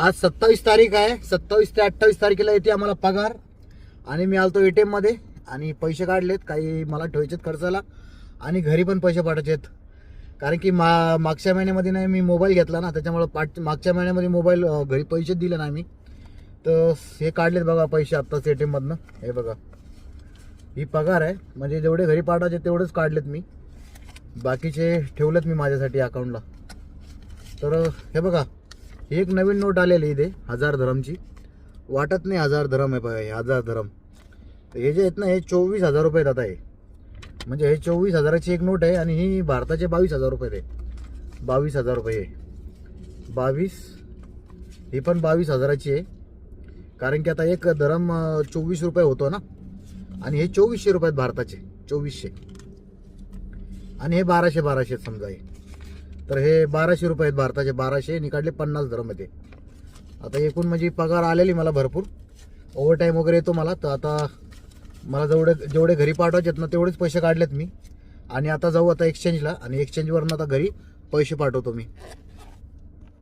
आज सत्तावीस तारीख आहे. सत्तावीस ते अठ्ठावीस तारखेला येते आम्हाला पगार. आणि मी आलतो ए टी एममध्ये आणि पैसे काढलेत. काही मला ठेवायचेत खर्चाला. आणि घरी पण पैसे पाठवायचेत. आहेत कारण की मा मागच्या महिन्यामध्ये नाही मी मोबाईल घेतला ना. त्याच्यामुळं पाठ मागच्या महिन्यामध्ये मोबाईल घरी पैसेच दिले ना मी. तर हे काढलेत बघा पैसे आत्ताच ए टी एममधनं हे बघा. ही पगार आहे. म्हणजे जेवढे घरी पाठवायचे तेवढेच काढलेत मी. बाकीचे ठेवलेत मी माझ्यासाठी अकाउंटला तर हे बघा. एक नवीन नोट आलेली इथे हजार धरमची. वाटत नाही हजार धरम आहे बघा हे हजार धरम. तर हे जे आहेत ना हे चोवीस हजार रुपये आहेत आता हे म्हणजे हे चोवीस हजाराची एक नोट आहे आणि ही भारताचे बावीस हजार रुपये आहे. बावीस हजार रुपये आहे. बावीस ही पण बावीस हजाराची आहे. कारण की आता एक धरम चोवीस रुपये होतो ना. आणि हे चोवीसशे रुपये आहेत भारताचे चोवीसशे. आणि हे बाराशे बाराशे आहेत समजा हे. तर हे बाराशे रुपये आहेत भारताचे बाराशे निकाडले पन्नास धरम येते आता एकूण म्हणजे पगार आलेली मला भरपूर. ओव्हरटाईम वगैरे येतो मला तर आता मला जेवढे जेवढे घरी पाठवायचे आहेत ना तेवढेच पैसे काढलेत मी. आणि आता जाऊ आता एक्सचेंजला आणि एक्सचेंजवरनं आता घरी पैसे पाठवतो मी.